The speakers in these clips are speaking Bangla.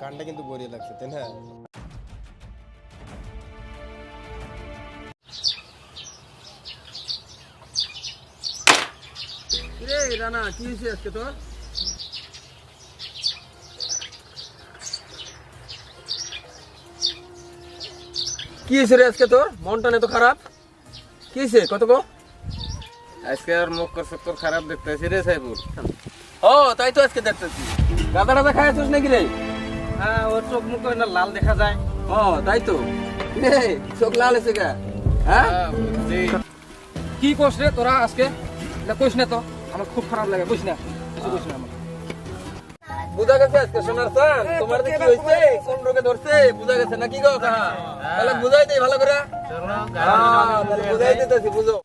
গানটা কিন্তু বড়িয়ে লাগছে তাই না? রে রানা কি হয়েছে আজকে তোর? কি হয়েছে রে আজকে তোর? মনটা এত খারাপ? কি হয়েছে? কত গো? আজকে আর মুখ চক্কর খারাপ দেখতেছি রে সাইবুল ও তাই তো আজকে দেখতেছি। গাদা টাদা খাইছিস নাকি রে? হ্যাঁ ওর চোখ মুখ না লাল দেখা যায়। ও তাই তো? চোখ লাল এসে গা হ্যাঁ? কি কোস রে তোরা আজকে? না কইস না তো আমার খুব খারাপ লাগে কইস না? কিছু না আমার। বুঝা গেছে আজকে সোনার সান তোমার কি হইছে? কোন রোগে ধরছে? বুঝা গেছে নাকি গো কাহা তাহলে বুঝাই দেই ভালো করে। হ্যাঁ বুঝাই দিতেছি বুঝো।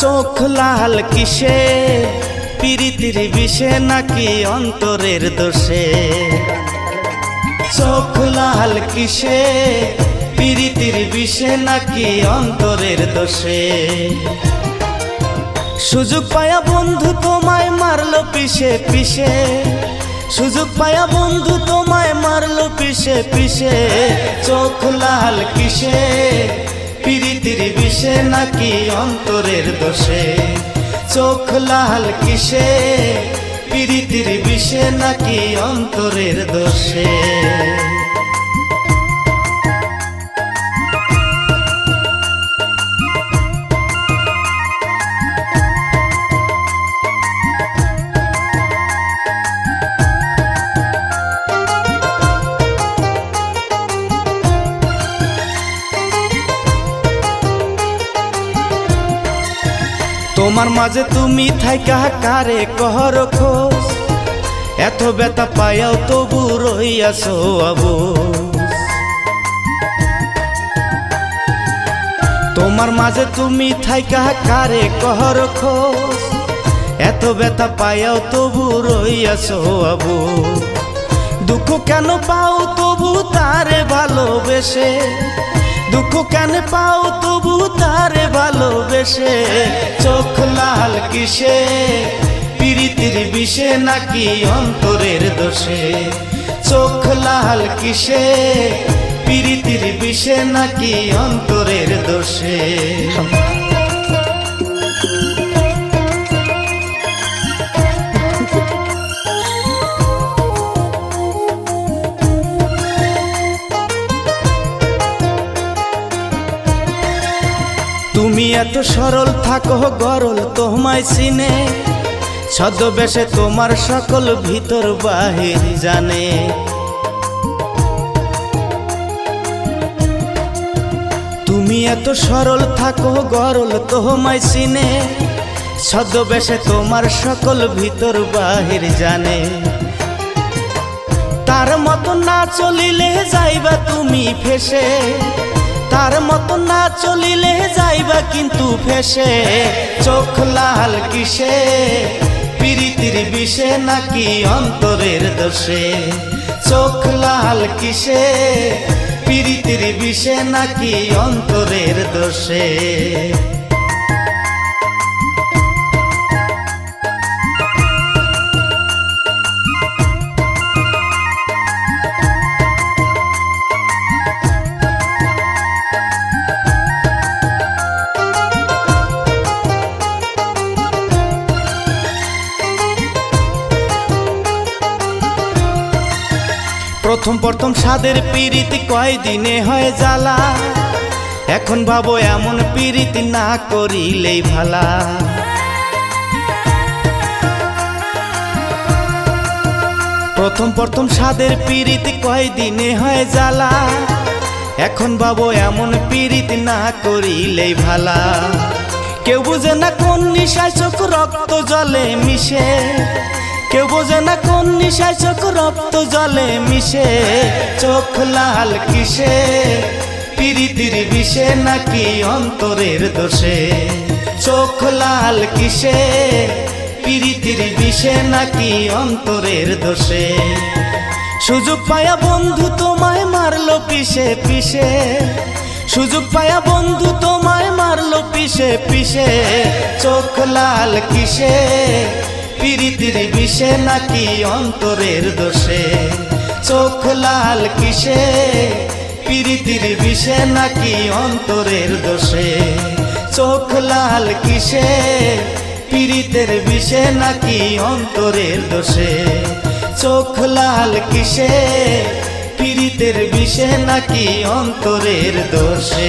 চোখ লাল কিসে? পিরিতির বিষে নাকি অন্তরের দোষে? চোখ লাল কিসে? পিরিতির বিষে নাকি অন্তরের দোষে? সুযোগ পায়া বন্ধু তোমায় মারলো পিছে পিছে সুযোগ পায়া বন্ধু তোমায় মারলো পিছে পিছে চোখ লাল কিসে? বিষে নাকি অন্তরের দোষে? চোখ লাল কিসে? পিরিতির বিষে নাকি অন্তরের দোষে? তোমার মাঝে তুমি থাইকা, কারে কহর খোঁজ? এত ব্যথা পায়াও তবু রইয়াছো আবু তোমার মাঝে তুমি থাইকা, কারে কহর খোঁজ? এত ব্যথা পায়াও তবু রইয়াছো আবু দুঃখ কেন পাও তবু তারে ভালোবেসে? দুঃখ কেন পাও তবু তারে ভালোবেসে? চোখ লাল কিসে? পিরিতির বিষে নাকি অন্তরের দোষে? চোখ লাল কিসে? পিরিতির বিষে নাকি অন্তরের দোষে? এত সরল থাকো গরল তোমায় চিনে। ছদ্মবেশে তোমার সকল ভিতর বাহির জানে। তুমি এত সরল থাকো গরল তোমায় চিনে। ছদ্মবেশে তোমার সকল ভিতর বাহির জানে। তার মতো না চলিলে যাইবা তুমি ফেসে। তার মতো না চলিলে যাইবা কিন্তু ফেসে চোখ লাল কিসে? পিরিতির বিষে নাকি অন্তরের দোষে? চোখ লাল কিসে? পিরিতির বিষে নাকি অন্তরের দোষে? প্রথম প্রথম স্বাদের পিরিতি কয়দিনে হয় জ্বালা। এখন ভাবো এমন পিরিতি না করিলেই ভালা। প্রথম প্রথম স্বাদের পিরিতি কয়দিনে হয় জ্বালা। এখন ভাবো এমন পিরিতি না করিলেই ভালা। কেউ বুঝে না কোন নিশায় চোখ রক্ত জলে মিশে। কেউ বোঝে না কোন নিশায় চোখ রক্ত জলে মিশে, চোখ লাল কিসে? পিরিতির বিষে নাকি অন্তরের দোষে? চোখ লাল কিসে? পিরিতির বিষে নাকি অন্তরের দোষে? সুযোগ পায়া বন্ধু তোমায় মারলো পিছে পিছে সুযোগ পায়া বন্ধু তোমায় মারলো পিছে পিছে চোখ লাল কিসে? পিরিতির বিষে নাকি অন্তরের দোষে? চোখ লাল কিসে? পিরিতির বিষে নাকি অন্তরের দোষে? চোখ লাল কিসে? পিরিতের বিষে নাকি অন্তরের দোষে? চোখ লাল কিসে? পিরিতের বিষে নাকি অন্তরের দোষে?